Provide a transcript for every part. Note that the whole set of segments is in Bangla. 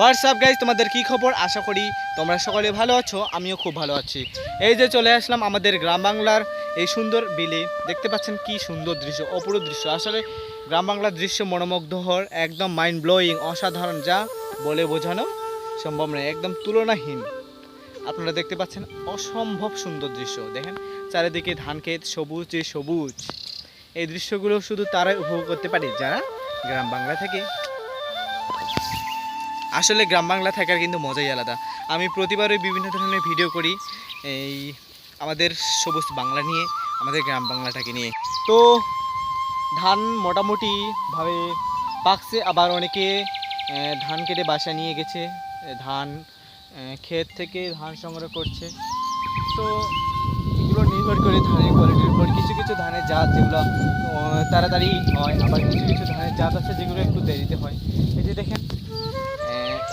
হোয়াটসঅ্যাপ গাইজ তোমাদের কি খবর? আশা করি তোমরা সকলে ভালো আছো, আমিও খুব ভালো আছি। এই যে চলে আসলাম আমাদের গ্রাম বাংলার এই সুন্দর বিলে। দেখতে পাচ্ছেন কি সুন্দর দৃশ্য, অপরূপ দৃশ্য। আসলে গ্রাম বাংলার দৃশ্য মনোমুগ্ধকর, একদম মাইন্ড ব্লোয়িং অসাধারণ, যা বলে বোঝানো সম্ভব নয়, একদম তুলনাহীন। আপনারা দেখতে পাচ্ছেন অসম্ভব সুন্দর দৃশ্য। দেখেন, চারিদিকে ধান ক্ষেত, সবুজ সবুজ। এই দৃশ্যগুলো শুধু তারাই উপভোগ করতে পারে, যারা গ্রাম বাংলা থেকে আসলে গ্রাম বাংলা থাকার কিন্তু মজাই আলাদা। আমি প্রতিবারই বিভিন্ন ধরনের ভিডিও করি, এই আমাদের সবুজ বাংলা নিয়ে, আমাদের গ্রাম বাংলাটাকে নিয়ে। তো ধান মোটামুটিভাবে পাকছে, আবার অনেকে ধান কেটে বাসা নিয়ে গেছে ধান ক্ষেত থেকে ধান সংগ্রহ করছে। তো এগুলো নির্ভর করে ধানের কোয়ালিটির উপর। কিছু কিছু ধানের জাত যেগুলো তাড়াতাড়ি হয়, আবার কিছু কিছু ধানের জাত আছে যেগুলো একটু দেরিতে হয়। এই যে দেখেন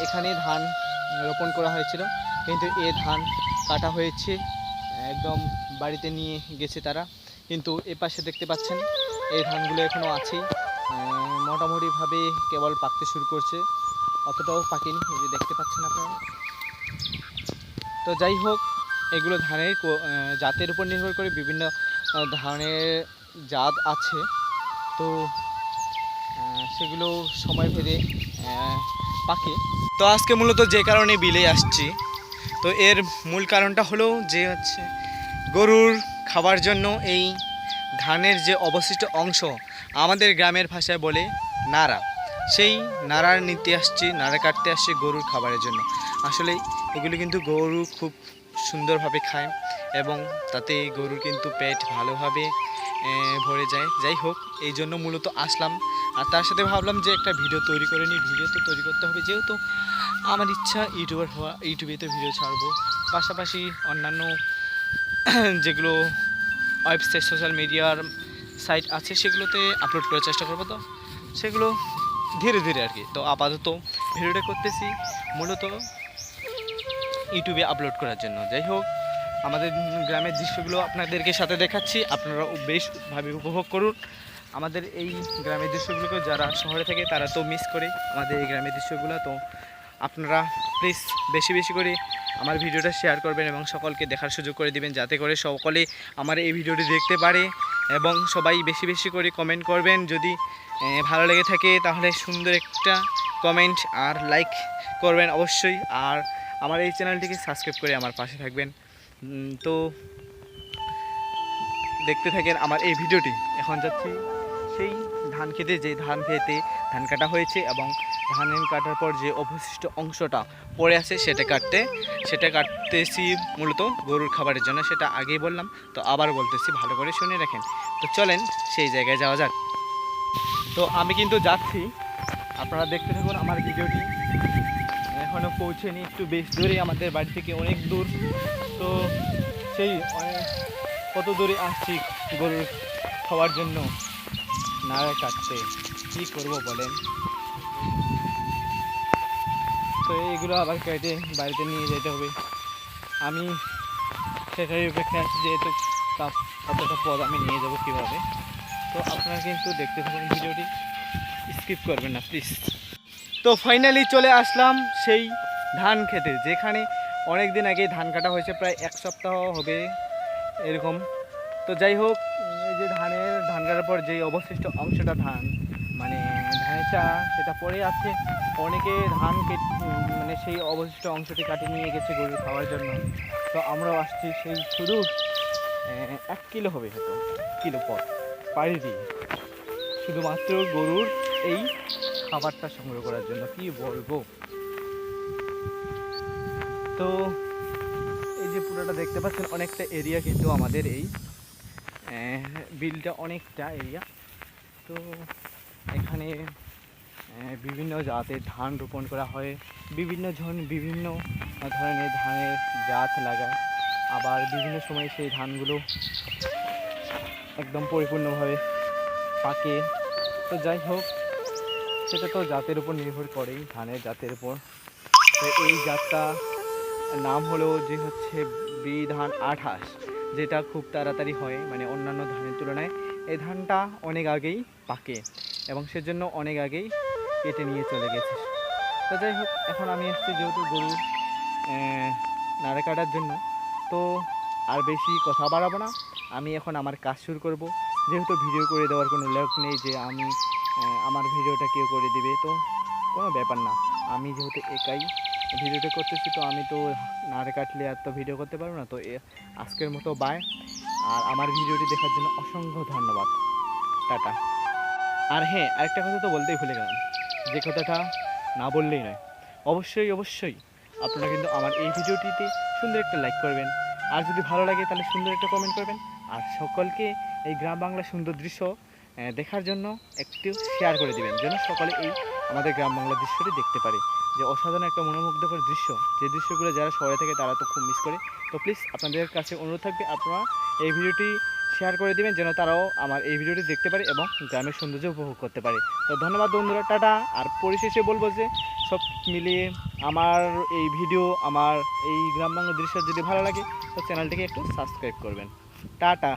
এখানে ধান রোপণ করা হয়েছিল। কিন্তু এ ধান কাটা হয়েছে একদম বাড়িতে নিয়ে গেছে তারা। কিন্তু এ পাশে দেখতে পাচ্ছেন এই ধানগুলো এখনও আহ, মোটামুটিভাবে কেবল পাকতে শুরু করছে অতটাও পাকেনি এই যে দেখতে পাচ্ছেন আপনারা। তো যাই হোক এগুলো ধানের জাতের উপর নির্ভর করে বিভিন্ন ধানের জাত আছে। তো সেগুলো সময় ভেদে পাকে তো আজকে মূলত যে কারণে বিলে আসছি। তো এর মূল কারণটা হলো যে হচ্ছে গরুর খাবার জন্য এই ধানের যে অবশিষ্ট অংশ আমাদের গ্রামের ভাষায় বলে নাড়া। সেই নাড়ার নিতে আসছি, নাড়া কাটতে আসছি গরুর খাবারের জন্য। আসলে এগুলো কিন্তু গরু খুব সুন্দরভাবে খায় এবং তাতে গরুর কিন্তু পেট ভালোভাবে ভরে যায়। যাই হোক, এই জন্য মূলত আসলাম। আর তার সাথে ভাবলাম যে একটা ভিডিও তৈরি করে নিই। ভিডিও তো তৈরি করতে হবে, যেহেতু আমার ইচ্ছা ইউটিউবার হওয়া ইউটিউবেতে ভিডিও ছাড়বো। পাশাপাশি অন্যান্য যেগুলো ওয়েবসাইট সোশ্যাল মিডিয়ার সাইট আছে, সেগুলোতে আপলোড করার চেষ্টা করব তো। সেগুলো ধীরে ধীরে আর কি। তো আপাতত ভিডিওটা করতেছি, মূলত ইউটিউবে আপলোড করার জন্য। যাই হোক, আমাদের গ্রামের দৃশ্যগুলো আপনাদেরকে সাথে দেখাচ্ছি আপনারা বেশভাবে উপভোগ করুন। আমাদের এই গ্রামের দৃশ্যগুলোকে যারা শহরে থাকে তারা তো মিস করে আমাদের এই গ্রামের দৃশ্যগুলো। তো আপনারা প্লিজ বেশি বেশি করে আমার ভিডিওটা শেয়ার করবেন এবং সকলকে দেখার সুযোগ করে দিবেন যাতে করে সকলে আমার এই ভিডিওটি দেখতে পারে এবং সবাই বেশি বেশি করে কমেন্ট করবেন। যদি ভালো লেগে থাকে তাহলে সুন্দর একটা কমেন্ট আর লাইক করবেন অবশ্যই। আর আমার এই চ্যানেলটিকে সাবস্ক্রাইব করে আমার পাশে থাকবেন। তো দেখতে থাকেন আমার এই ভিডিওটি। এখন যাচ্ছি। সেই ধান খেতে, যে ধান খেতে ধান কাটা হয়েছে এবং ধান কাটার পর যে অবশিষ্ট অংশটা পড়ে আছে সেটা কাটতে, সেটা কাটতেছি মূলত গরুর খাবারের জন্য, সেটা আগেই বললাম। তো আবার বলতেছি, ভালো করে শুনে রাখেন। তো চলেন, সেই জায়গায় যাওয়া যাক। তো আমি কিন্তু যাচ্ছি। আপনারা দেখতে থাকুন আমার ভিডিওটি। এখনও পৌঁছেনি, একটু বেশ দূরে, আমাদের বাড়ি থেকে অনেক দূর। তো সেই, অনেক কত দূরে আসছি গরুর খাওয়ার জন্য? নাড়া কাটতে কী করব বলেন? তো এইগুলো আবার কেটে বাড়িতে নিয়ে যেতে হবে। আমি সেটাই অপেক্ষায় আছি যেহেতু অতটা পদ আমি নিয়ে যাব কীভাবে? তো আপনারা কিন্তু দেখতে থাকুন ভিডিওটি। স্কিপ করবেন না প্লিজ তো ফাইনালি চলে আসলাম সেই ধান খেতে, যেখানে অনেক দিন আগে ধান কাটা হয়েছে, প্রায় এক সপ্তাহ হবে এরকম। তো যাই হোক যে ধানের, ধান কাটার পর যেই অবশিষ্ট অংশটা ধান মানে ধানের চা সেটা পড়ে আছে। অনেকে ধান কেট মানে সেই অবশিষ্ট অংশটি কাটিয়ে নিয়ে গেছে গরু খাওয়ার জন্য। তো আমরাও আসছি সেই শুধু এক কিলো হবে হয়তো কিলো পর, পাড়ি দিয়ে। শুধুমাত্র গরুর এই খাবারটা সংগ্রহ করার জন্য, কি বলব? তো এই যে পুরোটা দেখতে পাচ্ছেন, অনেকটা এরিয়া কিন্তু আমাদের এই বিলটা অনেকটা এরিয়া তো এখানে বিভিন্ন জাতের ধান রোপণ করা হয়। বিভিন্ন জন বিভিন্ন ধরনের ধানের জাত লাগায়। আবার বিভিন্ন সময় সেই ধানগুলো একদম পরিপূর্ণভাবে পাকে। তো যাই হোক, সেটা তো জাতের উপর নির্ভর করেই, ধানের জাতের উপর। তো এই জাতটা নাম হলো যে হচ্ছে বি ধান আঠাশ। যেটা খুব তাড়াতাড়ি হয় মানে অন্যান্য ধানের তুলনায়, এই ধানটা অনেক আগেই পাকে এবং সেজন্য অনেক আগেই কেটে নিয়ে চলে গেছে। তো যাই হোক, এখন আমি এসেছি যেহেতু গরু নাড়ে কাটার জন্য, তো আর বেশি কথা বাড়াবো না। আমি এখন আমার কাজ শুরু করব। যেহেতু ভিডিও করে দেওয়ার কোনো লোক নেই যে আমি আমার ভিডিওটা কেউ করে দিবে, তো কোনো ব্যাপার না। আমি যেহেতু একাই ভিডিওটা করতেছি, তো আমি তো নাড়ে কাটলে আর তো ভিডিও করতে পারব না, তো আজকের মতো বাই আর আমার ভিডিওটি দেখার জন্য অসংখ্য ধন্যবাদ। টাটা। আর হ্যাঁ আরেকটা কথা তো বলতেই ভুলে গেলাম, যে কথাটা না বললেই নয়। অবশ্যই অবশ্যই আপনারা কিন্তু আমার এই ভিডিওটিতে সুন্দর একটা লাইক করবেন। আর যদি ভালো লাগে তাহলে সুন্দর একটা কমেন্ট করবেন। আর সকলকে এই গ্রাম বাংলার সুন্দর দৃশ্য দেখার জন্য একটু শেয়ার করে দিবেন, যেন সকলে এই আমাদের গ্রাম বাংলার দৃশ্যটি দেখতে পারে যে অসাধারণ একটা মনোমুগ্ধকর দৃশ্য। যে দৃশ্যগুলো যারা শহরে থাকে তারা তো খুব মিস করে। তো প্লিজ আপনাদের কাছে অনুরোধ থাকবে, আপনারা এই ভিডিওটি শেয়ার করে দিবেন যেন তারাও আমার এই ভিডিওটি দেখতে পারে এবং গ্রামের সৌন্দর্য উপভোগ করতে পারে। তো ধন্যবাদ বন্ধুরা, টাটা। আর পরিশেষে বলব যে সব মিলিয়ে আমার এই ভিডিও, আমার এই গ্রাম বাংলা দৃশ্য যদি ভালো লাগে, তো চ্যানেলটিকে একটু সাবস্ক্রাইব করবেন। টাটা।